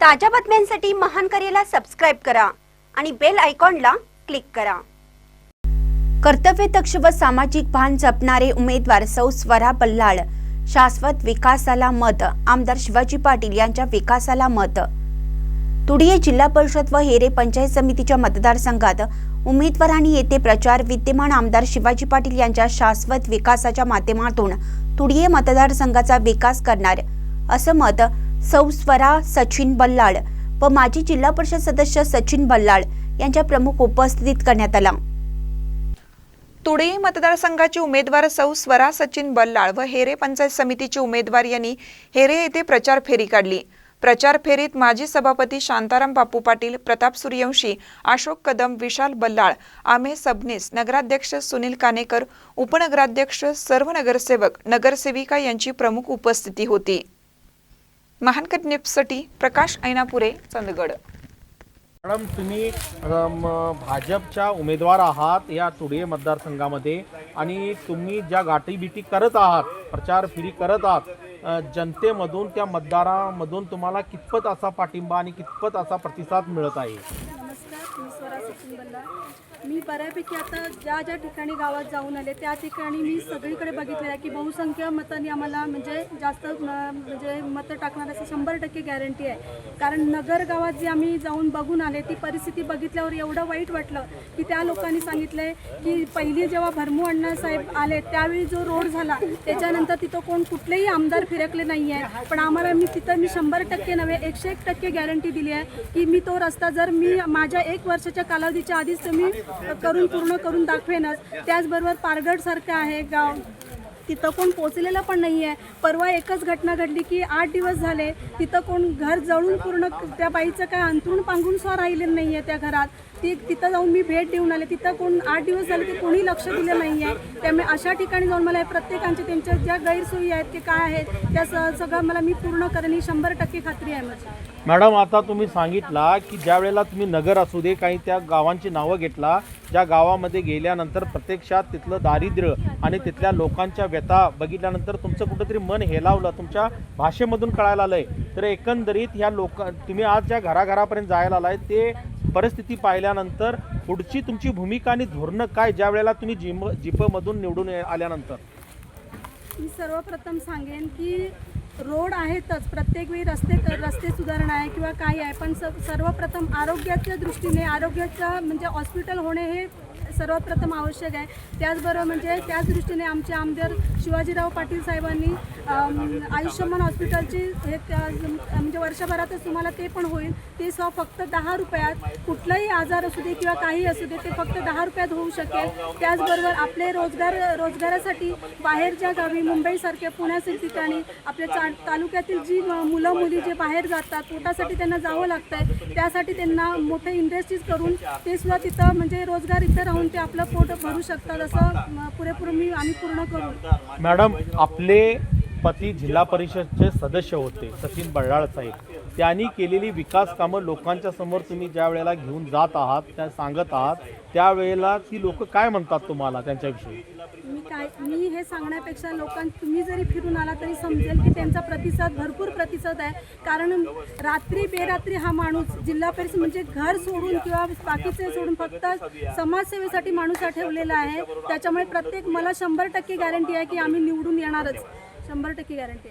ताज्या बातम्यांसाठी महान करेला सबस्क्राईब करा आणि बेल आयकॉनला क्लिक करा. कर्तव्यदक्ष व सामाजिक भान जपणारे उमेदवार सौ स्वरा बल्लाळ शाश्वत विकासाला मत आमदार शिवाजी पाटील यांच्या विकासाला मत. तुडिये जिल्हा परिषद व हेरे पंचायत समितीच्या मतदारसंघात उमेदवारांनी येथे प्रचार विद्यमान आमदार शिवाजी पाटील यांच्या शाश्वत विकासाच्या माध्यमातून तुडिये मतदारसंघाचा विकास करणार असं मत सौ स्वरा सचिन बल्लाळ व माजी जिल्हा परिषद सदस्य सचिन बल्लाळ यांच्या प्रमुख उपस्थितीत करण्यात आला. तुडई मतदारसंघाचे उमेदवार सौ स्वरा सचिन बल्लाळ व हेरे पंचायत समितीचे उमेदवार यांनी हेरे येथे प्रचार फेरी काढली. प्रचार फेरीत माजी सभापती शांताराम बापू पाटील प्रताप सूर्यवंशी अशोक कदम विशाल बल्लाळ आमे सबनीस नगराध्यक्ष सुनील कानेकर उपनगराध्यक्ष सर्व नगरसेवक नगरसेविका यांची प्रमुख उपस्थिती होती. महानकट निप्ससाठी प्रकाश ऐनापुरे चंदगड. मॅडम तुम्ही भाजपच्या उमेदवार आहात या तुडे मतदारसंघामध्ये आणि तुम्ही ज्या गाठीबिटी करत आहात प्रचार फेरी करत आहात जनतेमधून त्या मतदारामधून तुम्हाला कितपत असा पाठिंबा आणि कितपत असा प्रतिसाद मिळत आहे? नमस्कार मी बऱ्यापैकी आता ज्या ज्या ठिकाणी गावात जाऊन आले त्या ठिकाणी मी सगळीकडे बघितलेलं आहे की बहुसंख्य मतांनी आम्हाला म्हणजे जास्त म्हणजे मतं टाकणार असं शंभर टक्के गॅरंटी आहे. कारण नगर गावात जे आम्ही जाऊन बघून आले ती परिस्थिती बघितल्यावर एवढं वाईट वाटलं की त्या लोकांनी सांगितलं की पहिली जेव्हा भरमू अण्णा साहेब आले त्यावेळी जो रोड झाला त्याच्यानंतर तिथं कोण कुठलेही आमदार फिरकले नाही आहे पण आम्हाला मी तिथं मी शंभर टक्के नव्हे एकशे एक टक्के गॅरंटी दिली आहे की मी तो रस्ता जर मी माझ्या एक वर्षाच्या कालावधीच्या आधीच तुम्ही करून पूर्ण करून दाखवेनच. त्याचबरोबर पारगडसारखं आहे गाव. तिथं कोण पोचलेलं पण नाही आहे परवा एकच घटना घडली की आठ दिवस झाले. तिथं कोण घर जळून पूर्ण त्या बाईचं काय अंतरुण पांघरून सुद्धा राहिलेलं नाही आहे त्या घरात. ती तिथं जाऊन मी भेट देऊन आले. तिथं कोण आठ दिवस झाले ते कोणी लक्ष दिलं नाही आहे त्यामुळे अशा ठिकाणी जाऊन मला हे प्रत्येकांच्या त्यांच्या ज्या गैरसोयी आहेत की काय आहेत त्या स सगळं मला मी पूर्ण करेन. ही शंभर टक्के खात्री आहे माझी. मॅडम आता तुम्ही सांगितला की ज्या वेळेला तुम्ही नगर असू दे काही त्या गावांची नावं घेतला ज्या गावामध्ये गेल्यानंतर प्रत्यक्षात तिथलं दारिद्र्य आणि तिथल्या लोकांच्या व्यथा बघितल्यानंतर तुमचं कुठंतरी मन हेलावलं तुमच्या भाषेमधून कळायला आलंय. तर एकंदरीत ह्या लोक तुम्ही आज ज्या घराघरापर्यंत जायला आलाय ते परिस्थिती पाहिल्यानंतर पुढची तुमची भूमिका आणि धोरणं काय ज्या वेळेला तुम्ही जिम जिपमधून निवडून आल्यानंतर? मी सर्वप्रथम सांगेन की रोड आहेतच. प्रत्येक वेळी रस्ते रस्ते सुधारणा आहे किंवा काही आहे पण स सर्वप्रथम आरोग्याच्या दृष्टीने आरोग्याच्या म्हणजे हॉस्पिटल होणे हे सर्वप्रथम आवश्यक आहे. त्याचबरोबर म्हणजे त्याच दृष्टीने आमचे आमदार शिवाजीराव पाटील साहेबांनी आयुष्यमान हॉस्पिटलची हे त्या म्हणजे वर्षभरातच तुम्हाला ते पण होईल. ते सह फक्त दहा रुपयात कुठलाही आजार असू दे किंवा काही असू दे ते फक्त दहा रुपयात होऊ शकेल. त्याचबरोबर आपले रोजगार रोजगारासाठी बाहेरच्या गावी मुंबईसारख्या पुण्यासारख्या ठिकाणी आपल्या चा तालुक्यातील जी मुलं मुली जे बाहेर जातात पोटासाठी त्यांना जावं लागतं आहे त्यासाठी त्यांना मोठे इंडस्ट्रीज करून ते सुद्धा तिथं म्हणजे रोजगार इथं राहून ते आपलं पोट भरू शकतात असं पुरेपूर मी आम्ही पूर्ण करू. मॅडम आपले पती जिल्हा परिषदचे सदस्य होते सचिन बळ्ळाळ साहेब. त्यांनी केलेली विकास कामं लोकांच्या समोर तुम्ही ज्या वेळेला घेऊन जात आहात त्या सांगत आहात त्यावेळेला ती लोक काय म्हणतात तुम्हाला त्यांच्याविषयी? मी मी हे सांगण्यापेक्षा लोकां तुम्ही जरी फिरून आला तरी समजेल की त्यांचा प्रतिसाद भरपूर प्रतिसाद आहे. कारण रात्री बेरात्री हा माणूस जिल्हा परिषद म्हणजे घर सोडून किंवा बाकीचे सोडून फक्त समाजसेवेसाठी माणूस हा ठेवलेला आहे. त्याच्यामुळे प्रत्येक मला शंभर टक्के गॅरंटी आहे की आम्ही निवडून येणारच. शंभर टक्के गॅरंटी आहे.